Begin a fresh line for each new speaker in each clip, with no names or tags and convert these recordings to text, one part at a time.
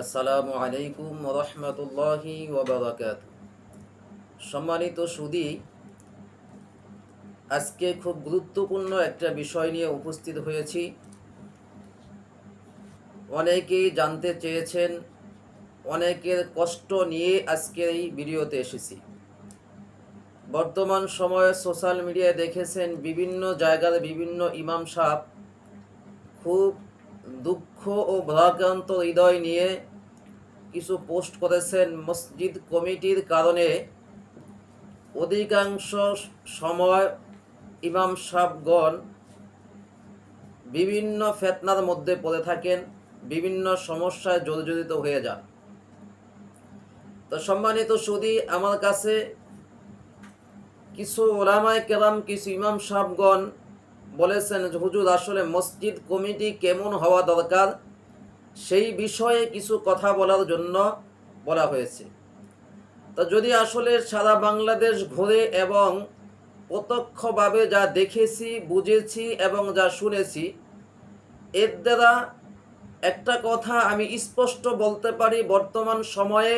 আসসালামু আলাইকুম রহমতুল্লাহি ওবরাকাত সম্মানিত সুদী, আজকে খুব গুরুত্বপূর্ণ একটা বিষয় নিয়ে উপস্থিত হয়েছি। অনেকেই জানতে চেয়েছেন, অনেকের কষ্ট নিয়ে আজকের এই ভিডিওতে এসেছি। বর্তমান সময়ে সোশ্যাল মিডিয়ায় দেখেছেন বিভিন্ন জায়গার বিভিন্ন ইমাম সাহেব খুব দুঃখ ও ভারাক্রান্ত হৃদয় নিয়ে কিছু পোস্ট করেছেন মসজিদ কমিটির কারণে। অধিকাংশ সময় ইমাম সাহেবগণ বিভিন্ন ফেতনার মধ্যে পড়ে থাকেন, বিভিন্ন সমস্যায় জর্জরিত হয়ে যান। তো সম্মানিত সুদী, আমার কাছে কিছু ওলামায় কেরাম, কিছু ইমাম সাহেবগণ বলেছেন, হুজুর, আসলে মসজিদ কমিটি কেমন হওয়া দরকার? সেই বিষয়ে কিছু কথা বলার জন্য বলা হয়েছে। তা যদি আসলে সারা বাংলাদেশ ঘুরে এবং প্রত্যক্ষভাবে যা দেখেছি, বুঝেছি এবং যা শুনেছি, এর দ্বারা একটা কথা আমি স্পষ্ট বলতে পারি, বর্তমান সময়ে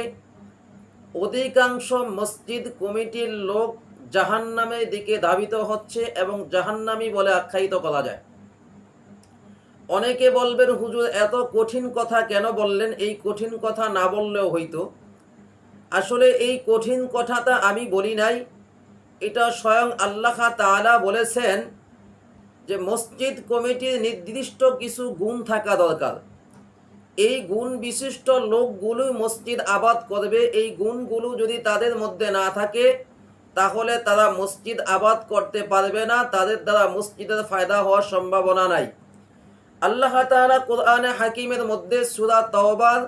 অধিকাংশ মসজিদ কমিটির লোক জাহান্নামের দিকে ধাবিত হচ্ছে এবং জাহান্নামি বলে আখ্যায়িত করা যায়। অনেকে বলবেন, হুজুর, এত কঠিন কথা কেন বললেন? এই কঠিন কথা না বললেও হইতো। আসলে এই কঠিন কথাটা আমি বলি নাই। এটা স্বয়ং আল্লাহ তাআলা বলেছেন যে, মসজিদ কমিটির নির্দিষ্ট কিছু গুণ থাকা দরকার। এই গুণ বিশিষ্ট লোকগুলো মসজিদ আবাদ করবে। এই গুণগুলো যদি তাদের মধ্যে না থাকে, তাহলে তারা মসজিদ আবাদ করতে পারবে না। তাদের দ্বারা মসজিদের ফায়দা হওয়ার সম্ভাবনা নাই। আল্লাহ তাআলা কোরআনে হাকিমের মধ্যে সূরা তওবার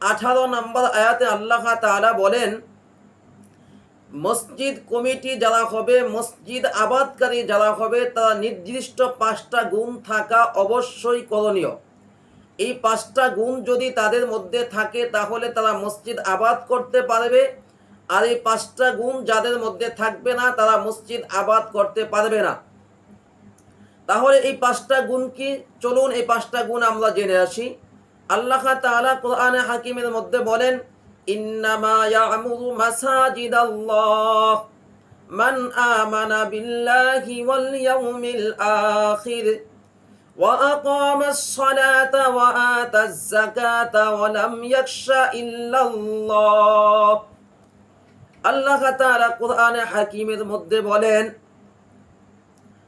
আঠারো নম্বর আয়াতে আল্লাহ তাআলা বলেন, মসজিদ কমিটি যারা হবে, মসজিদ আবাদকারী যারা হবে, তারা নির্দিষ্ট পাঁচটা গুণ থাকা অবশ্যই করণীয়। এই পাঁচটা গুণ যদি তাদের মধ্যে থাকে, তাহলে তারা মসজিদ আবাদ করতে পারবে। আর এই পাঁচটা গুণ যাদের মধ্যে থাকবে না, তারা মসজিদ আবাদ করতে পারবে না। তাহলে এই পাঁচটা গুণ কি চলুন এই পাঁচটা গুণ আমরা জেনে আসি আল্লাহ তাআলা কোরআনে হাকিমের মধ্যে বলেন ইন্নামা ইয়ামুরু মাসাজিদাল্লাহ মান আমানা বিল্লাহি ওয়াল ইয়াউমিল আখির وأقام الصلاة وآتى الزكاة ولم يخش إلا الله আল্লাহ তাআলা কোরআনে হাকিমের মধ্যে বলেন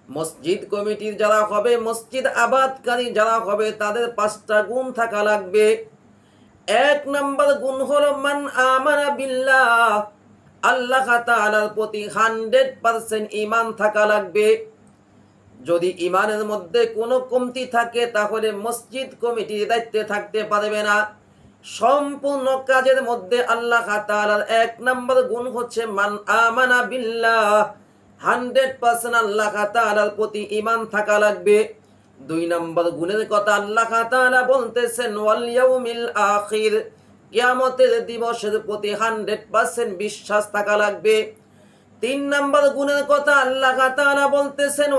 মসজিদ কমিটির যারা হবে, মসজিদ আবাদকারী যারা হবে, তাদের পাঁচটা গুণ থাকা লাগবে। এক নম্বর গুণ হলো, মান আমানা বিল্লাহ আল্লাহ তাআলার প্রতি হান্ড্রেড পার্সেন্ট ইমান থাকা লাগবে। যদি ইমানের মধ্যে কোনো কমতি থাকে, তাহলে মসজিদ কমিটির দায়িত্বে থাকতে পারবে না। সম্পূর্ণ কাজের মধ্যে আল্লাহ তাআলার এক নম্বর গুণ হচ্ছে, মান আমানা বিল্লাহ হান্ড্রেড পার্সেন্ট আল্লাহ তাআলার প্রতি ইমান থাকা লাগবে। দুই নম্বর গুণের কথা আল্লাহ তাআলা বলতেছেন ওয়ালিয়াউমিল আখির কিয়ামতের দিবসের প্রতি হান্ড্রেড পার্সেন্ট বিশ্বাস থাকা লাগবে। তিন নম্বর গুণের কথা আল্লাহ তাআলা বলতেছেন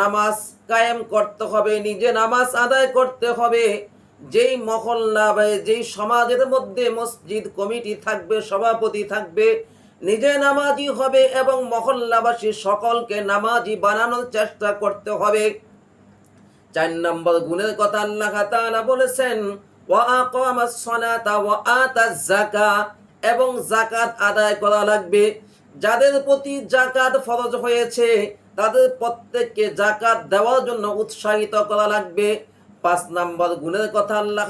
নামাজ কায়েম করতে হবে, নিজে নামাজ আদায় করতে হবে। যেই মহল্লা বা যেই সমাজের মধ্যে মসজিদ কমিটি থাকবে, সভাপতি থাকবে নিজে নামাজি হবে এবং মহল্লাবাসী সকলকে নামাজি বানানোর চেষ্টা করতে হবে। চার নম্বর গুণের কথা আল্লাহ বলেছেন এবং জাকাত আদায় করা লাগবে। যাদের প্রতি জাকাত ফরজ হয়েছে, তাদের প্রত্যেককে জাকাত দেওয়ার জন্য উৎসাহিত করা লাগবে। পাঁচ নম্বর গুণের কথা আল্লাহ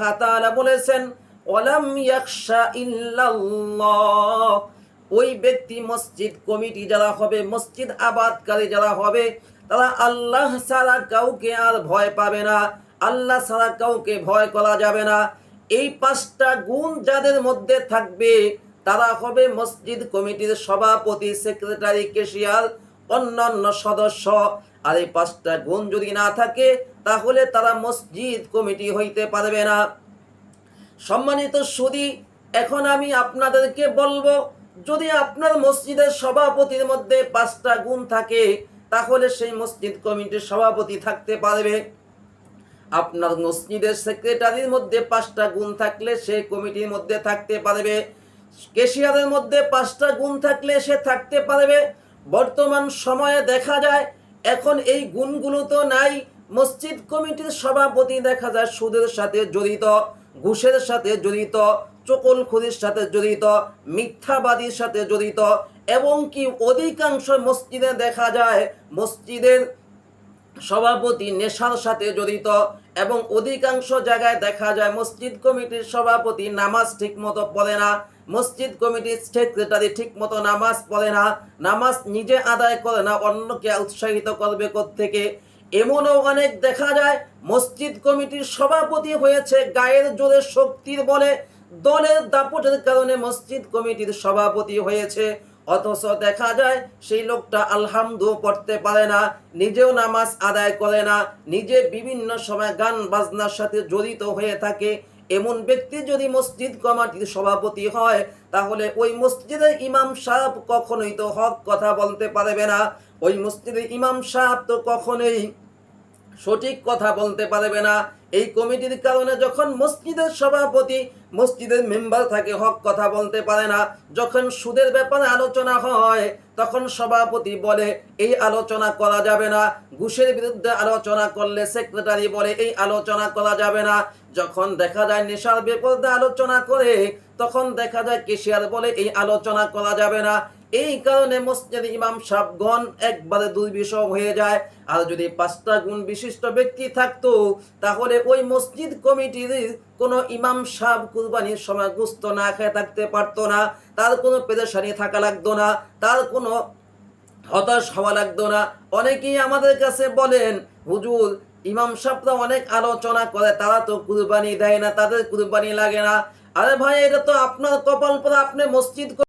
বলেছেন, ওয়ালাম ইয়াখশা ইল্লাল্লাহ ওই ব্যক্তি মসজিদ কমিটি যারা হবে, মসজিদ আবাদকারী যারা হবে, তারা আল্লাহ ছাড়া কাউকে আর ভয় পাবে না। আল্লাহ ছাড়া কাউকে ভয় করা যাবে না। এই পাঁচটা গুণ যাদের মধ্যে থাকবে, তারা হবে মসজিদ কমিটির সভাপতি, সেক্রেটারি, কেশিয়ার, অন্যান্য সদস্য। আর এই পাঁচটা গুণ যদি না থাকে, তাহলে তারা মসজিদ কমিটি হইতে পারবে না। সম্মানিত সুদী, এখন আমি আপনাদেরকে বলব যদি আপনার মসজিদের সভাপতির মধ্যে পাঁচটা গুণ থাকে, তাহলে সেই মসজিদ কমিটির সভাপতি থাকতে পারবে। আপনার মসজিদের সেক্রেটারির মধ্যে পাঁচটা গুণ থাকলে সে কমিটির মধ্যে থাকতে পারবে। কেশিয়ারের মধ্যে পাঁচটা গুণ থাকলে সে থাকতে পারবে। বর্তমান সময়ে দেখা যায়, এখন এই গুণগুলো তো নাই। মসজিদ কমিটির সভাপতি দেখা যায় সুদের সাথে জড়িত, ঘুষের সাথে জড়িত। চকলখুরির সাথে জড়িত, মিথ্যাবাদীর সাথে জড়িত, এবং কি অধিকাংশ মসজিদে দেখা যায়, মসজিদের সভাপতি নেশার সাথে জড়িত, এবং অধিকাংশ জায়গায় দেখা যায় মসজিদ কমিটির সভাপতি নামাজ ঠিক মতো পড়ে না, মসজিদ কমিটির সেক্রেটারি ঠিক মতো নামাজ পড়ে না, নামাজ নিজে আদায় করে না, অন্যকে উৎসাহিত করবে থেকে এমনও অনেক দেখা যায়, মসজিদ কমিটির সভাপতি হয়েছে গায়ের জোরে শক্তির বলে দলের দাপটের কারণে মসজিদ কমিটির সভাপতি হয়েছে। অথচ দেখা যায়, সেই লোকটা আলহামদু পড়তে পারে না, নিজেও নামাজ আদায় করে না, নিজে বিভিন্ন সময় গান বাজনার সাথে জড়িত হয়ে থাকে। এমন ব্যক্তি যদি মসজিদ কমিটির সভাপতি হয়, তাহলে ওই মসজিদের ইমাম সাহেব কখনোই তো হক কথা বলতে পারবে না। ওই মসজিদের ইমাম সাহেব তো কখনোই সঠিক কথা বলতে পারবে না। এই কমিটির কারণে যখন মসজিদের সভাপতি, মসজিদের মেম্বার থাকে, হক কথা বলতে পারে না, যখন সুদের ব্যাপারে আলোচনা হয়, তখন সভাপতি বলে, এই আলোচনা করা যাবে না। ঘুষের বিরুদ্ধে আলোচনা করলে সেক্রেটারি বলে, এই আলোচনা করা যাবে না। যখন দেখা যায় নেশার বিপরীতে আলোচনা করে, তখন দেখা যায় কেশিয়ার বলে, এই আলোচনা করা যাবে না। এই কারণে মসজিদ ইমাম সাবগণ একবারে দুর্বিষহ হয়ে যায়। আর যদি পাঁচটা গুণ বিশিষ্ট ব্যক্তি থাকতো, তাহলে ওই মসজিদ কমিটির কোনো ইমাম সাহ কুরবানির সময় গুস্ত না খেয়ে থাকতে পারতো না। তার কোনো পেরেশানি থাকা লাগতো না, তার কোনো হতাশ হওয়া লাগতো না। অনেকেই আমাদের কাছে বলেন, হুজুর, ইমাম সাহেবরা অনেক আলোচনা করে, তারা তো কুরবানি দেয় না, তাদের কুরবানি লাগে না। আরে ভাই, এটা তো আপনার কপাল পরে আপনি মসজিদ